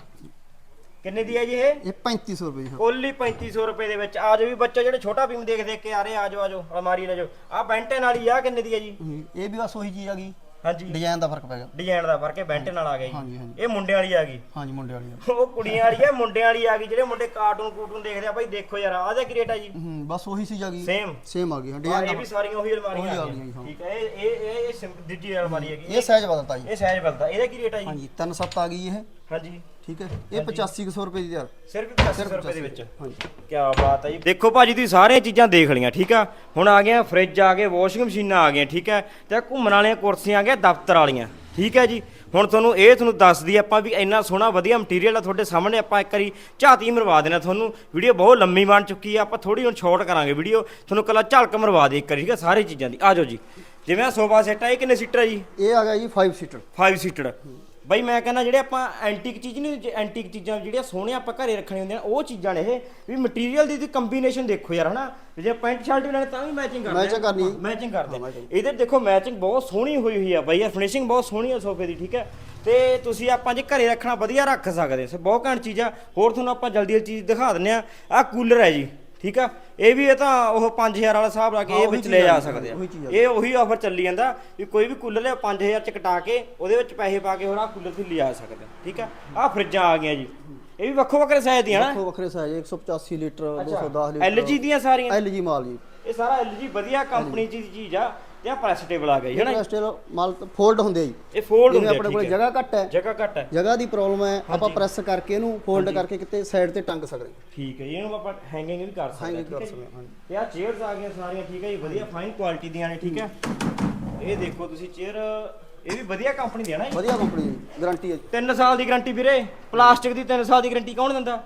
ਕਿੰਨੇ ਦੀ ਹੈ ਜੀ ਇਹ? ਇਹ 3500 ਰੁਪਏ ਦੀ। ਕੁੱਲ ਹੀ 3500 ਰੁਪਏ ਦੇ ਵਿੱਚ। ਆ ਜਾਓ ਵੀ ਬੱਚੇ ਜਿਹੜੇ ਛੋਟਾ ਬੀਮ ਦੇਖ ਦੇਖ ਕੇ ਆ ਰਹੇ ਆ ਜਾਓ ਆ ਜਾਓ ਅਲਮਾਰੀ ਲੈ ਜਾਓ। ਆ ਬੈਂਟਨ ਵਾਲੀ ਆ ਕਿੰਨੇ ਦੀ ਹੈ ਜੀ? ਹੂੰ, ਇਹ ਵੀ ਬਸ ਉਹੀ ਚੀਜ਼ ਆ ਗਈ। ਹਾਂਜੀ। ਡਿਜ਼ਾਈਨ ਦਾ ਫ਼ਰਕ ਪੈ ਗਿਆ। ਡਿਜ਼ਾਈਨ ਦਾ ਫ਼ਰਕ ਹੈ ਬੈਂਟਨ ਨਾਲ ਆ ਗਿਆ ਜੀ। ਇਹ ਮੁੰਡਿਆਂ ਵਾਲੀ ਆ ਗਈ। ਹਾਂਜੀ ਮੁੰਡੇ ਵਾਲੀ ਉਹ ਕੁੜੀਆਂ ਵਾਲੀ ਆ ਮੁੰਡਿਆਂ ਵਾਲੀ ਆ ਗਈ। ਜਿਹੜੇ ਮੁੰਡੇ ਕਾਰਟੂਨ ਕੂਟੂਨ ਦੇਖਦੇ ਆ ਭਾਈ ਦੇਖੋ ਯਾਰ ਆਹ ਦਾ ਕੀ ਰੇਟ ਆ ਜੀ। ਹੂੰ ਬਸ ਉਹੀ ਆ ਗਈ। ਸੇਮ ਸੇਮ ਆ ਗਈ ਹਾਂ ਇਹ ਡਿਜ਼ਾਈਨ ਵੀ ਸਾਰੀਆਂ ਉਹੀ ਅਲਮਾਰੀਆਂ ਆ ਗਈਆਂ। ਹਾਂ। ਠੀਕ ਹੈ ਇਹ ਇਹ ਇਹ- ਦੂਜੀ ਅਲਮਾਰੀ ਹੈਗੀ। ਇਹ ਸਾਈਜ਼ ਬਦਲਤਾ ਜੀ। ਇਹ ਸਾਈਜ਼ ਬਦਲਦਾ ਇਹਦਾ ਕੀ ਰੇਟ ਆ ਜੀ? ਹਾਂਜੀ 3-7 ਆ ਗਈ ਇਹ। ਹਾਂਜੀ। ਠੀਕ ਹੈ? ਇਹ 8500 ਰੁਪਏ ਦੀ ਯਾਰ ਸਿਰਫ 85 ਰੁਪਏ ਦੇ ਵਿੱਚ। ਹਾਂਜੀ। ਕੀ ਬਾਤ ਹੈ ਜੀ। ਦੇਖੋ ਭਾਜੀ ਤੁਸੀਂ ਸਾਰੀਆਂ ਚੀਜ਼ਾਂ ਦੇਖ ਲਈਆਂ ਠੀਕ ਆ? ਹੁਣ ਆ ਗਈਆਂ ਫ੍ਰਿਜ ਆ ਗਏ ਵਾਸ਼ਿੰਗ ਮਸ਼ੀਨਾਂ ਆ ਗਈਆਂ ਠੀਕ ਹੈ? ਤੇ ਘੁੰਮਣ ਵਾਲੀਆਂ ਕੁਰਸੀਆਂ ਆ ਗਈਆਂ ਦਫ਼ਤਰ ਵਾਲੀਆਂ ਠੀਕ ਹੈ ਜੀ? ਹੁਣ ਤੁਹਾਨੂੰ ਇਹ ਤੁਹਾਨੂੰ ਦੱਸਦੀ ਆਪਾਂ ਵੀ ਇੰਨਾ ਸੋਹਣਾ ਵਧੀਆ ਮਟੀਰੀਅਲ ਆ ਤੁਹਾਡੇ ਸਾਹਮਣੇ ਆਪਾਂ ਇੱਕ ਵਾਰੀ ਝਾਤੀ ਮਰਵਾ ਦੇਣਾ ਤੁਹਾਨੂੰ। ਵੀਡੀਓ ਬਹੁਤ ਲੰਮੀ ਬਣ ਚੁੱਕੀ ਆ ਆਪਾਂ ਥੋੜੀ ਹੁਣ ਸ਼ਾਰਟ ਕਰਾਂਗੇ ਵੀਡੀਓ। ਤੁਹਾਨੂੰ ਕੱਲਾ ਝਲਕ ਮਰਵਾ ਦੇ ਇੱਕ ਵਾਰੀ ਠੀਕ ਹੈ? ਸਾਰੀ ਚੀਜ਼ਾਂ ਦੀ। ਆ ਜਾਓ ਜੀ। ਜਿਵੇਂ ਆ ਸੋਫਾ ਸੈੱਟ ਆ ਇਹ ਕਿੰਨੇ ਸੀਟਰ ਆ ਜੀ? ਇਹ ਆ ਗਿਆ ਜੀ 5 ਸੀਟਰ 5 ਸੀਟਡ ਬਈ ਮੈਂ ਕਹਿੰਦਾ ਜਿਹੜੇ ਆਪਾਂ ਐਂਟੀਕ ਚੀਜ਼ ਨਹੀਂ ਐਂਟੀਕ ਚੀਜ਼ਾਂ ਜਿਹੜੀਆਂ ਸੋਹਣੀਆਂ ਆਪਾਂ ਘਰੇ ਰੱਖਣੀਆਂ ਹੁੰਦੀਆਂ ਨੇ ਉਹ ਚੀਜ਼ਾਂ ਨੇ ਇਹ ਵੀ ਮਟੀਰੀਅਲ ਦੀ ਕੰਬੀਨੇਸ਼ਨ ਦੇਖੋ ਯਾਰ ਹਨਾ? ਜੇ ਪੈਂਟ ਸ਼ਰਟ ਵੀ ਲੈਣੇ ਤਾਂ ਵੀ ਮੈਚਿੰਗ ਕਰਦੇ Matching ਕਰਨੀ। ਮੈਚਿੰਗ ਕਰਦੇ। ਇਹਦੇ ਦੇਖੋ ਮੈਚਿੰਗ ਬਹੁਤ ਸੋਹਣੀ ਹੋਈ ਹੋਈ ਆ ਬਾਈ ਯਾਰ ਫਿਨਿਸ਼ਿੰਗ ਬਹੁਤ ਸੋਹਣੀ ਆ ਸੋਫੇ ਦੀ ਠੀਕ ਹੈ? ਤੇ ਤੁਸੀਂ ਆਪਾਂ ਜੇ ਘਰੇ ਰੱਖਣਾ ਵਧੀਆ ਰੱਖ ਸਕਦੇ ਸੋ ਬਹੁਤ ਘੈਂਟ ਚੀਜ਼ ਆ। ਹੋਰ ਤੁਹਾਨੂੰ ਆਪਾਂ ਜਲਦੀ ਜਲਦੀ ਚੀਜ਼ ਦਿਖਾ ਦਿੰਨੇ ਆ। ਆ ਕੂਲਰ ਹੈ ਜੀ। ਠੀਕ ਆ? ਇਹ ਵੀ ਇਹ ਤਾਂ ਉਹ 5000 ਵਾਲਾ ਹਿਸਾਬ ਲਾ ਕੇ ਇਹ ਵਿੱਚ ਲੈ ਜਾ ਸਕਦੇ ਆ। ਇਹ ਉਹੀ ਆਫਰ ਚੱਲੀ ਜਾਂਦਾ ਵੀ ਕੋਈ ਵੀ ਕੂਲਰ ਲਿਆ 5000 ਚ ਕਟਾ ਕੇ ਉਹਦੇ ਵਿੱਚ ਪੈਸੇ ਪਾ ਕੇ ਹੋਰ ਆ ਕੂਲਰ ਤੁਸੀਂ ਲਿਆ ਸਕਦੇ ਠੀਕ ਆ? ਆ ਫਰਿੱਜਾਂ ਆ ਗਈਆਂ ਜੀ। ਇਹ ਵੀ ਵੱਖੋ ਵੱਖਰੇ ਸਾਈਜ਼ ਦੀਆਂ ਨਾ। ਵੱਖੋ ਵੱਖਰੇ ਸਾਈਜ਼ 185 ਲੀਟਰ 210 ਲੀਟਰ। LG ਦੀਆਂ ਸਾਰੀਆਂ। LG ਮਾਲ ਜੀ। ਇਹ ਸਾਰਾ LG ਵਧੀਆ ਕੰਪਨੀ ਦੀ ਚੀਜ਼ ਆ। ਤੇ ਆ ਪ੍ਰੈਸਟੇਬਲ ਆ ਗਈ ਹੈ ਨਾ ਪ੍ਰੈਸਟੇਲ ਮਾਲ ਫੋਲਡ ਹੁੰਦੇ ਆ ਜੀ। ਇਹ ਫੋਲਡ ਜਿਵੇਂ ਹੁੰਦੇ ਆਪਣੇ ਆ ਕੋਲ ਠੀਕ ਹੈ। ਜਗ੍ਹਾ ਘੱਟ ਹੈ। ਜਗ੍ਹਾ ਘੱਟ ਹੈ। ਜਗ੍ਹਾ ਦੀ ਪ੍ਰੋਬਲਮ ਹੈ ਆਪਾਂ ਪ੍ਰੈਸ ਕਰਕੇ ਇਹਨੂੰ ਫੋਲਡ ਕਰਕੇ ਕਿਤੇ ਸਾਈਡ ਤੇ ਟੰਗ ਸਕਦੇ ਹਾਂ। ਠੀਕ ਹੈ ਜੀ, ਇਹਨੂੰ ਆਪਾਂ ਹੈਂਗਿੰਗ ਵੀ ਕਰ ਸਕਦੇ ਹਾਂ Hanging ਠੀਕ ਹੈ ਕਰ ਜੀ। ਸਕਦੇ ਹਾਂ, ਹਾਂਜੀ। ਤੇ ਆ ਚੇਅਰਸ ਆ ਗਈਆਂ ਸਾਰੀਆਂ ਠੀਕ ਹੈ ਜੀ? ਵਧੀਆ ਫਾਈਨ ਕੁਆਲਿਟੀ ਦੀਆਂ ਨੇ ਠੀਕ ਹੈ? ਇਹ ਦੇਖੋ ਤੁਸੀਂ ਚੇਅਰ ਇਹ ਵੀ ਵਧੀਆ ਕੰਪਨੀ ਦੀ ਹੈ ਨਾ ਜੀ? ਵਧੀਆ ਕੰਪਨੀ ਦੀ ਗਾਰੰਟੀ ਹੈ 3 ਸਾਲ ਦੀ ਗਾਰੰਟੀ ਵੀਰੇ ਪਲਾਸਟਿਕ ਦੀ 3 ਸਾਲ ਦੀ ਗਾਰੰਟੀ ਕੌਣ ਦਿੰਦਾ?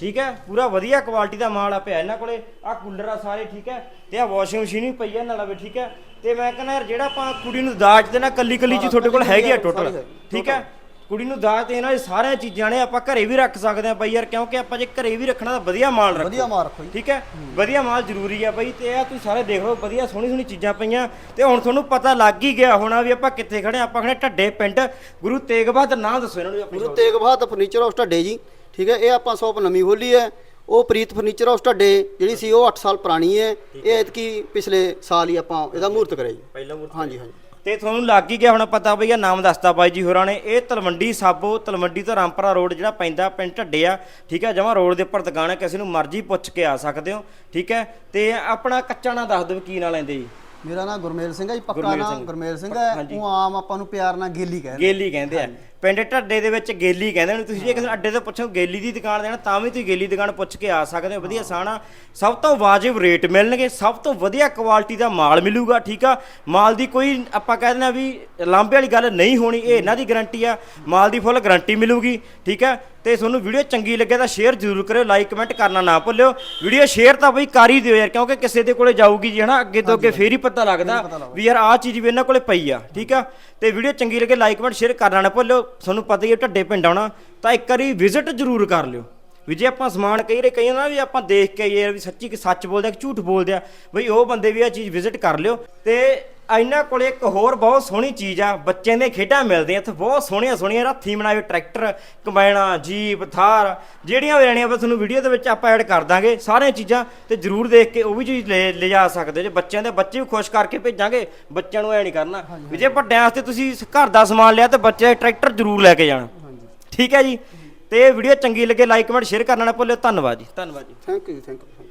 ਠੀਕ ਹੈ? ਪੂਰਾ ਵਧੀਆ ਕੁਆਲਿਟੀ ਦਾ ਮਾਲ ਆ ਪਿਆ ਇਹਨਾਂ ਕੋਲੇ। ਆ ਕੂਲਰ ਆ ਸਾਰੇ ਠੀਕ ਹੈ? ਤੇ ਆ ਵਾਸ਼ਿੰਗ ਮਸ਼ੀਨ ਵੀ ਪਈ ਆ ਨਾਲ ਵੀ ਠੀਕ ਹੈ? ਤੇ ਮੈਂ ਕਹਿੰਦਾ ਯਾਰ ਜਿਹੜਾ ਆਪਾਂ ਕੁੜੀ ਨੂੰ ਦਾਜ ਦੇਣਾ ਕੱਲੀ ਕੱਲੀ ਜੀ ਤੁਹਾਡੇ ਕੋਲ ਹੈਗੀ ਆ ਟੋਟਲ ਠੀਕ ਹੈ? ਕੁੜੀ ਨੂੰ ਦਾਜ ਦੇਣ ਵਾਲੀ ਸਾਰੀਆਂ ਚੀਜ਼ਾਂ ਨੇ ਆਪਾਂ ਘਰੇ ਵੀ ਰੱਖ ਸਕਦੇ ਆ ਬਈ ਯਾਰ ਕਿਉਂਕਿ ਆਪਾਂ ਜੇ ਘਰੇ ਵੀ ਰੱਖਣਾ ਤਾਂ ਵਧੀਆ ਮਾਲ ਰੱਖੋ। ਵਧੀਆ ਮਾਲ ਰੱਖੋ ਠੀਕ ਹੈ? ਵਧੀਆ ਮਾਲ ਜ਼ਰੂਰੀ ਆ ਬਈ ਤੇ ਆ ਤੁਸੀਂ ਸਾਰੇ ਦੇਖ ਲਓ ਵਧੀਆ ਸੋਹਣੀ ਸੋਹਣੀ ਚੀਜ਼ਾਂ ਪਈਆਂ। ਤੇ ਹੁਣ ਤੁਹਾਨੂੰ ਪਤਾ ਲੱਗ ਹੀ ਗਿਆ ਹੋਣਾ ਵੀ ਆਪਾਂ ਕਿੱਥੇ ਖੜੇ ਆਪਾਂ ਖੜੇ ਢੱਡੇ ਪਿੰਡ ਗੁਰੂ ਤੇਗ ਬਹਾਦਰ ਨਾਮ ਦੱਸੋ ਇਹਨਾਂ ਨੂੰ ਗੁਰੂ ਤੇਗ ਬਹਾਦਰ ਫਰਨੀਚਰ ਹਾਊਸ ਢੱਡੇ ਜੀ। ਠੀਕ ਹੈ ਇਹ ਆਪਾਂ ਸ਼ਾਪ ਨਵੀਂ ਖੋਲੀ ਹੈ। ਉਹ ਪ੍ਰੀਤ ਫਰਨੀਚਰ ਹਾਊਸ ਢੱਡੇ ਜਿਹੜੀ ਸੀ ਉਹ 8 ਸਾਲ ਪੁਰਾਣੀ ਹੈ। ਇਹ ਐਤਕੀ ਪਿਛਲੇ ਸਾਲ ਹੀ ਆਪਾਂ ਇਹਦਾ ਮਹੂਰਤ ਕਰਿਆ ਜੀ ਪਹਿਲਾਂ ਮੁਰ ਹਾਂਜੀ ਹਾਂਜੀ। ਤੇ ਤੁਹਾਨੂੰ ਲੱਗ ਹੀ ਗਿਆ ਹੁਣ ਪਤਾ ਬਈ ਆ ਨਾਮ ਦੱਸਤਾ ਬਾਈ ਜੀ ਹੋਰਾਂ ਨੇ। ਇਹ ਤਲਵੰਡੀ ਸਾਬੋ ਤਲਵੰਡੀ ਤੋਂ ਰਾਮਪੁਰਾ ਰੋਡ ਜਿਹੜਾ ਪੈਂਦਾ ਪਿੰਡ ਢੱਡੇ ਆ ਠੀਕ ਹੈ ਜਮਾ ਰੋਡ ਦੇ ਉੱਪਰ ਦੁਕਾਨ ਹੈ ਕਿਸੇ ਨੂੰ ਮਰਜ਼ੀ ਪੁੱਛ ਕੇ ਆ ਸਕਦੇ ਹੋ ਠੀਕ ਹੈ। ਤੇ ਆਪਣਾ ਕੱਚਾ ਨਾਂ ਦੱਸ ਦਿਓ ਕੀ ਨਾਂ ਲੈਂਦੇ ਜੀ? ਮੇਰਾ ਨਾਮ ਗੁਰਮੇਲ ਸਿੰਘ ਹੈ ਜੀ ਪੱਕਾ ਗੁਰਮੇਲ ਨਾਮ ਸਿੰਘ। ਗੁਰਮੇਲ ਸਿੰਘ ਹੈ। ਉਹ ਆਮ ਆਪਾਂ ਨੂੰ ਪਿਆਰ ਨਾਲ ਗੇਲੀ ਕਹਿੰਦੇ ਗੇਲੀ ਕਹਿੰਦੇ ਆ। ਪਿੰਡ ਢੱਡੇ ਦੇ ਵਿੱਚ ਗੇਲੀ ਕਹਿੰਦੇ ਨੇ ਤੁਸੀਂ ਜੇ ਕਿਸੇ ਅੱਡੇ ਤੋਂ ਪੁੱਛੋ ਗੇਲੀ ਦੀ ਦੁਕਾਨ ਦੇਣਾ ਤਾਂ ਵੀ ਤੁਸੀਂ ਗੇਲੀ ਦੁਕਾਨ ਪੁੱਛ ਕੇ ਆ ਸਕਦੇ ਹੋ। ਵਧੀਆ ਸਾਣਾ ਸਭ ਤੋਂ ਵਾਜਿਬ ਰੇਟ ਮਿਲਣਗੇ ਸਭ ਤੋਂ ਵਧੀਆ ਕੁਆਲਿਟੀ ਦਾ ਮਾਲ ਮਿਲੂਗਾ ਠੀਕ ਆ? ਮਾਲ ਦੀ ਕੋਈ ਆਪਾਂ ਕਹਿ ਦਿੰਦੇ ਆ ਵੀ ਲਾਂਬੇ ਵਾਲੀ ਗੱਲ ਨਹੀਂ ਹੋਣੀ ਇਹ ਇਹਨਾਂ ਦੀ ਗਾਰੰਟੀ ਆ। ਮਾਲ ਦੀ ਫੁੱਲ ਗਾਰੰਟੀ ਮਿਲੂਗੀ ਠੀਕ ਆ? ਤੇ ਤੁਹਾਨੂੰ ਵੀਡੀਓ ਚੰਗੀ ਲੱਗੇ ਤਾਂ ਸ਼ੇਅਰ ਜ਼ਰੂਰ ਕਰਿਓ ਲਾਈਕ ਕਮੈਂਟ ਕਰਨਾ ਨਾ ਭੁੱਲਿਓ। ਵੀਡੀਓ ਸ਼ੇਅਰ ਤਾਂ ਬਈ ਕਰ ਹੀ ਦਿਓ ਯਾਰ ਕਿਉਂਕਿ ਕਿਸੇ ਦੇ ਕੋਲੇ ਜਾਊਗੀ ਜੀ ਹਨਾ? ਅੱਗੇ ਤੋਂ ਅੱਗੇ ਫੇਰ ਹੀ ਪਤਾ ਲੱਗਦਾ ਵੀ ਯਾਰ ਆਹ ਚੀਜ਼ ਵੀ ਇਹਨਾਂ ਕੋਲੇ ਪਈ ਆ ਠੀਕ ਆ? ਤੇ ਵੀਡੀਓ ਚੰਗੀ ਲੱਗੇ ਲਾਈਕ ਕਮੈਂਟ ਸ਼ੇਅਰ ਕਰਨਾ ਨਾ ਭੁੱਲਿਓ। ਤੁਹਾਨੂੰ ਪਤਾ ਹੀ ਹੈ ਢੱਡੇ ਪਿੰਡ ਆਉਣਾ, ਤਾਂ ਇੱਕ ਵਾਰੀ ਵਿਜ਼ਿਟ ਜ਼ਰੂਰ ਕਰ ਲਿਓ। ਵੀ ਜੇ ਆਪਾਂ ਸਮਾਨ ਕਹੀ ਰੇ ਕਈ ਨਾ ਵੀ ਆਪਾਂ ਦੇਖ ਕੇ ਯਾਰ ਵੀ ਸੱਚੀ ਕਿ ਸੱਚ ਬੋਲਦੇ ਆ ਕਿ ਝੂਠ ਬੋਲਦੇ ਆ, ਬਈ ਉਹ ਬੰਦੇ ਵੀ ਆ ਚੀਜ਼ ਵਿਜ਼ਿਟ ਕਰ ਲਿਓ ਤੇ ਇਹਨਾਂ ਕੋਲੇ ਇੱਕ ਹੋਰ ਬਹੁਤ ਸੋਹਣੀ ਚੀਜ਼ ਆ ਬੱਚਿਆਂ ਦੀਆਂ ਖੇਡਾਂ ਮਿਲਦੀਆਂ ਇੱਥੇ ਬਹੁਤ ਸੋਹਣੀਆਂ ਸੋਹਣੀਆਂ ਹੱਥੀਂ ਬਣਾਏ ਹੋਏ ਟਰੈਕਟਰ ਕੰਬਾਈਨਾਂ ਜੀਪ ਥਾਰ ਜਿਹੜੀਆਂ ਵੀ ਲੈਣੀਆਂ ਬਸ ਤੁਹਾਨੂੰ ਵੀਡੀਓ ਦੇ ਵਿੱਚ ਆਪਾਂ ਐਡ ਕਰ ਦਾਂਗੇ ਸਾਰੀਆਂ ਚੀਜ਼ਾਂ ਤੇ ਜਰੂਰ ਦੇਖ ਕੇ ਉਹ ਵੀ ਚੀਜ਼ ਲੈ ਲਿਜਾ ਸਕਦੇ ਹੋ। ਜੇ ਬੱਚਿਆਂ ਦੇ ਬੱਚੇ ਵੀ ਖੁਸ਼ ਕਰਕੇ ਭੇਜਾਂਗੇ ਬੱਚਿਆਂ ਨੂੰ ਐ ਨਹੀਂ ਕਰਨਾ। ਵੀ ਜੇ ਵੱਡਿਆਂ ਵਾਸਤੇ ਤੁਸੀਂ ਘਰ ਦਾ ਸਮਾਨ ਲਿਆ ਤੇ ਬੱਚੇ ਟਰੈਕਟਰ ਜਰੂਰ ਲੈ ਕੇ ਜਾਣਾ। ਠੀਕ ਹੈ ਜੀ? ਤੇ ਵੀਡੀਓ ਚੰਗੀ ਲੱਗੇ ਲਾਈਕ ਕਮੈਂਟ ਸ਼ੇਅਰ ਕਰਨਾ ਨਾ ਭੁੱਲਿਓ। ਧੰਨਵਾਦ ਜੀ ਧੰਨਵਾਦ ਜੀ। Thank you thank you